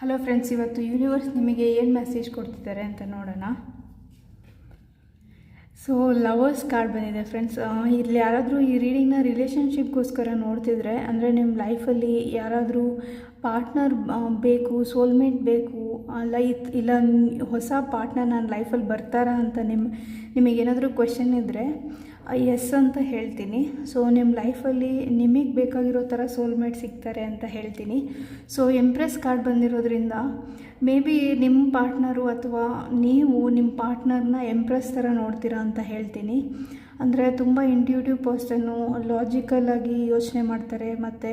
Hello friends ಇವತ್ತು universe ನಿಮಗೆ ಏನು ಮೆಸೇಜ್ ಕೊಡ್ತಿದ್ದಾರೆ ಅಂತ ನೋಡೋಣ. ಸೊ ಲವರ್ಸ್ ಕಾರ್ಡ್ ಬಂದಿದೆ ಫ್ರೆಂಡ್ಸ್ ಇಲ್ಲಿ ಯಾರಾದರೂ ಈ ರೀಡಿಂಗ್ನ ರಿಲೇಷನ್ಶಿಪ್ಗೋಸ್ಕರ ನೋಡ್ತಿದ್ರೆ, ಅಂದರೆ ನಿಮ್ಮ ಲೈಫಲ್ಲಿ ಯಾರಾದರೂ ಪಾರ್ಟ್ನರ್ ಬೇಕು, ಸೋಲ್ಮೇಟ್ ಬೇಕು ಅಲ್ಲ ಇಲ್ಲ, ಹೊಸ ಪಾರ್ಟ್ನರ್ ನನ್ನ ಲೈಫಲ್ಲಿ ಬರ್ತಾರಾ ಅಂತ ನಿಮ್ಮ ನಿಮಗೇನಾದರೂ ಕ್ವೆಶನ್ ಇದ್ದರೆ ಎಸ್ ಅಂತ ಹೇಳ್ತೀನಿ. ಸೊ ನಿಮ್ಮ ಲೈಫಲ್ಲಿ ನಿಮಗೆ ಬೇಕಾಗಿರೋ ಥರ ಸೋಲ್ಮೇಟ್ ಸಿಗ್ತಾರೆ ಅಂತ ಹೇಳ್ತೀನಿ. ಸೊ ಎಂಪ್ರೆಸ್ ಕಾರ್ಡ್ ಬಂದಿರೋದ್ರಿಂದ ಮೇ ಬಿ ನಿಮ್ಮ ಪಾರ್ಟ್ನರು ಅಥವಾ ನೀವು ನಿಮ್ಮ ಪಾರ್ಟ್ನರ್ನ ಎಂಪ್ರೆಸ್ ಥರ ನೋಡ್ತೀರಾ ಅಂತ ಹೇಳ್ತೀನಿ. ಅಂದರೆ ತುಂಬ ಇಂಟ್ಯೂಟಿವ್ ಪರ್ಸನ್ನು ಲಾಜಿಕಲಾಗಿ ಯೋಚನೆ ಮಾಡ್ತಾರೆ, ಮತ್ತು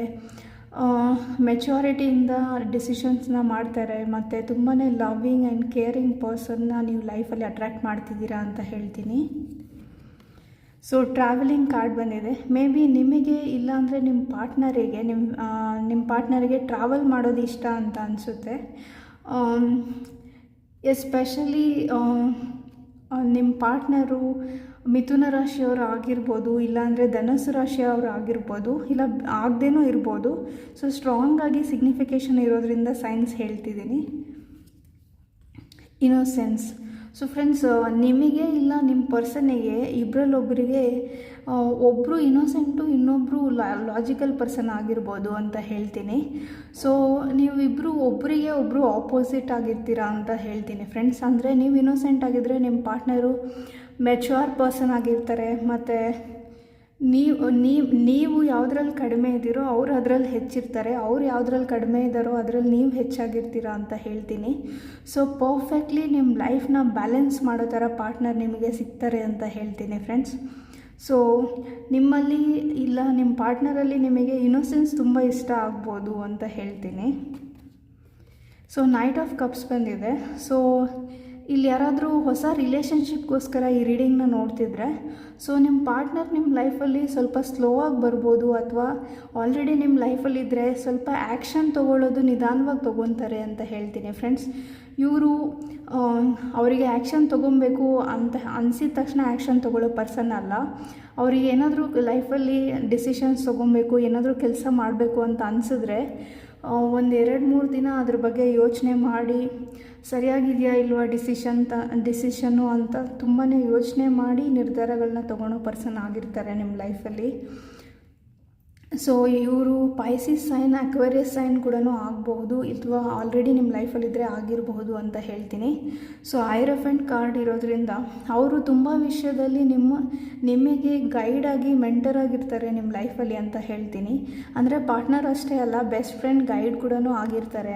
ಮೆಚುರಿಟಿಯಿಂದ ಡಿಸಿಷನ್ಸ್ನ ಮಾಡ್ತಾರೆ, ಮತ್ತು ತುಂಬಾ ಲವ್ವಿಂಗ್ ಆ್ಯಂಡ್ ಕೇರಿಂಗ್ ಪರ್ಸನ್ನ ನೀವು ಲೈಫಲ್ಲಿ ಅಟ್ರ್ಯಾಕ್ಟ್ ಮಾಡ್ತಿದ್ದೀರಾ ಅಂತ ಹೇಳ್ತೀನಿ. ಸೊ ಟ್ರಾವೆಲಿಂಗ್ ಕಾರ್ಡ್ ಬಂದಿದೆ. ಮೇ ಬಿ ನಿಮಗೆ ಇಲ್ಲಾಂದರೆ ನಿಮ್ಮ ಪಾರ್ಟ್ನರಿಗೆ ನಿಮ್ಮ ನಿಮ್ಮ ಪಾರ್ಟ್ನರಿಗೆ ಟ್ರಾವೆಲ್ ಮಾಡೋದು ಇಷ್ಟ ಅಂತ ಅನಿಸುತ್ತೆ. ಎಸ್ಪೆಷಲಿ ನಿಮ್ಮ ಪಾರ್ಟ್ನರು ಮಿಥುನ ರಾಶಿಯವರು ಆಗಿರ್ಬೋದು, ಇಲ್ಲಾಂದರೆ ಧನಸ್ಸು ರಾಶಿಯವರು ಆಗಿರ್ಬೋದು, ಇಲ್ಲ ಆಗದೇನೂ ಇರ್ಬೋದು. ಸೊ ಸ್ಟ್ರಾಂಗಾಗಿ ಸಿಗ್ನಿಫಿಕೇಶನ್ ಇರೋದ್ರಿಂದ ಸೈನ್ಸ್ ಹೇಳ್ತಿದ್ದೀನಿ. ಇನೋಸೆನ್ಸ್ ಸೊ ಫ್ರೆಂಡ್ಸ್ ನಿಮಗೆ ಇಲ್ಲ ನಿಮ್ಮ ಪರ್ಸನಿಗೆ ಇಬ್ಬರಲ್ಲೊಬ್ಬರಿಗೆ ಒಬ್ಬರು ಇನೋಸೆಂಟು ಇನ್ನೊಬ್ಬರು ಲಾಜಿಕಲ್ ಪರ್ಸನ್ ಆಗಿರ್ಬೋದು ಅಂತ ಹೇಳ್ತೀನಿ. ಸೊ ನೀವಿಬ್ಬರು ಒಬ್ಬರು ಆಪೋಸಿಟ್ ಆಗಿರ್ತೀರಾ ಅಂತ ಹೇಳ್ತೀನಿ. ಫ್ರೆಂಡ್ಸ್ ಅಂದರೆ ನೀವು ಇನ್ನೋಸೆಂಟ್ ಆಗಿದ್ದರೆ ನಿಮ್ಮ ಪಾರ್ಟ್ನರು ಮೆಚೂರ್ ಪರ್ಸನ್ ಆಗಿರ್ತಾರೆ. ಮತ್ತು ನೀವು ನೀವು ನೀವು ಯಾವುದ್ರಲ್ಲಿ ಕಡಿಮೆ ಇದ್ದೀರೋ ಅವ್ರು ಅದರಲ್ಲಿ ಹೆಚ್ಚಿರ್ತಾರೆ. ಅವ್ರು ಯಾವುದ್ರಲ್ಲಿ ಕಡಿಮೆ ಇದ್ದಾರೋ ಅದರಲ್ಲಿ ನೀವು ಹೆಚ್ಚಾಗಿರ್ತೀರಾ ಅಂತ ಹೇಳ್ತೀನಿ. ಸೊ ಪರ್ಫೆಕ್ಟ್ಲಿ ನಿಮ್ಮ ಲೈಫ್ನ ಬ್ಯಾಲೆನ್ಸ್ ಮಾಡೋ ಥರ ಪಾರ್ಟ್ನರ್ ನಿಮಗೆ ಸಿಗ್ತಾರೆ ಅಂತ ಹೇಳ್ತೀನಿ ಫ್ರೆಂಡ್ಸ್ ಸೊ ನಿಮ್ಮಲ್ಲಿ ಇಲ್ಲ ನಿಮ್ಮ ಪಾರ್ಟ್ನರಲ್ಲಿ ನಿಮಗೆ ಇನ್ನೋಸೆನ್ಸ್ ತುಂಬ ಇಷ್ಟ ಆಗ್ಬೋದು ಅಂತ ಹೇಳ್ತೀನಿ. ಸೊ ನೈಟ್ ಆಫ್ ಕಪ್ಸ್ ಬಂದಿದೆ. ಸೊ ಇಲ್ಲಿ ಯಾರಾದರೂ ಹೊಸ ರಿಲೇಷನ್ಶಿಪ್ಗೋಸ್ಕರ ಈ ರೀಡಿಂಗ್ನ ನೋಡ್ತಿದ್ರೆ ಸೊ ನಿಮ್ಮ ಪಾರ್ಟ್ನರ್ ನಿಮ್ಮ ಲೈಫಲ್ಲಿ ಸ್ವಲ್ಪ ಸ್ಲೋ ಆಗಿ ಬರ್ಬೋದು ಅಥವಾ ಆಲ್ರೆಡಿ ನಿಮ್ಮ ಲೈಫಲ್ಲಿದ್ದರೆ ಸ್ವಲ್ಪ ಆ್ಯಕ್ಷನ್ ತೊಗೊಳ್ಳೋದು ನಿಧಾನವಾಗಿ ತೊಗೊತಾರೆ ಅಂತ ಹೇಳ್ತೀನಿ ಫ್ರೆಂಡ್ಸ್ ಇವರು ಅವರಿಗೆ ಆ್ಯಕ್ಷನ್ ತೊಗೊಬೇಕು ಅಂತ ಅನಿಸಿದ ತಕ್ಷಣ ಆ್ಯಕ್ಷನ್ ತೊಗೊಳ್ಳೋ ಪರ್ಸನ್ ಅಲ್ಲ. ಅವರಿಗೆ ಏನಾದರೂ ಲೈಫಲ್ಲಿ ಡಿಸಿಷನ್ಸ್ ತೊಗೊಬೇಕು, ಏನಾದರೂ ಕೆಲಸ ಮಾಡಬೇಕು ಅಂತ ಅನಿಸಿದ್ರೆ ಒಂದು ಎರಡು ಮೂರು ದಿನ ಅದ್ರ ಬಗ್ಗೆ ಯೋಚನೆ ಮಾಡಿ, ಸರಿಯಾಗಿದೆಯಾ ಇಲ್ವಾ ಡಿಸಿಷನ್ ತ ಡಿಸಿಷನ್ನು ಅಂತ ತುಂಬಾ ಯೋಚನೆ ಮಾಡಿ ನಿರ್ಧಾರಗಳನ್ನ ತೊಗೊಳೋ ಪರ್ಸನ್ ಆಗಿರ್ತಾರೆ ನಿಮ್ಮ ಲೈಫಲ್ಲಿ ಸೊ ಇವರು ಪೈಸಿಸ್ ಸೈನ್ ಅಕ್ವೇರಿಯಸ್ ಸೈನ್ ಕೂಡ ಆಗಬಹುದು ಅಥವಾ ಆಲ್ರೆಡಿ ನಿಮ್ಮ ಲೈಫಲ್ಲಿದ್ದರೆ ಆಗಿರಬಹುದು ಅಂತ ಹೇಳ್ತೀನಿ. ಸೊ ಐರಫೆಂಟ್ ಕಾರ್ಡ್ ಇರೋದ್ರಿಂದ ಅವರು ತುಂಬ ವಿಷಯದಲ್ಲಿ ನಿಮ್ಮ, ನಿಮಗೆ ಗೈಡ್ ಆಗಿ ಮೆಂಟರ್ ಆಗಿರ್ತಾರೆ ನಿಮ್ಮ ಲೈಫಲ್ಲಿ ಅಂತ ಹೇಳ್ತೀನಿ. ಅಂದರೆ ಪಾರ್ಟ್ನರ್ ಅಷ್ಟೇ ಅಲ್ಲ ಬೆಸ್ಟ್ ಫ್ರೆಂಡ್ ಗೈಡ್ ಕೂಡ ಆಗಿರ್ತಾರೆ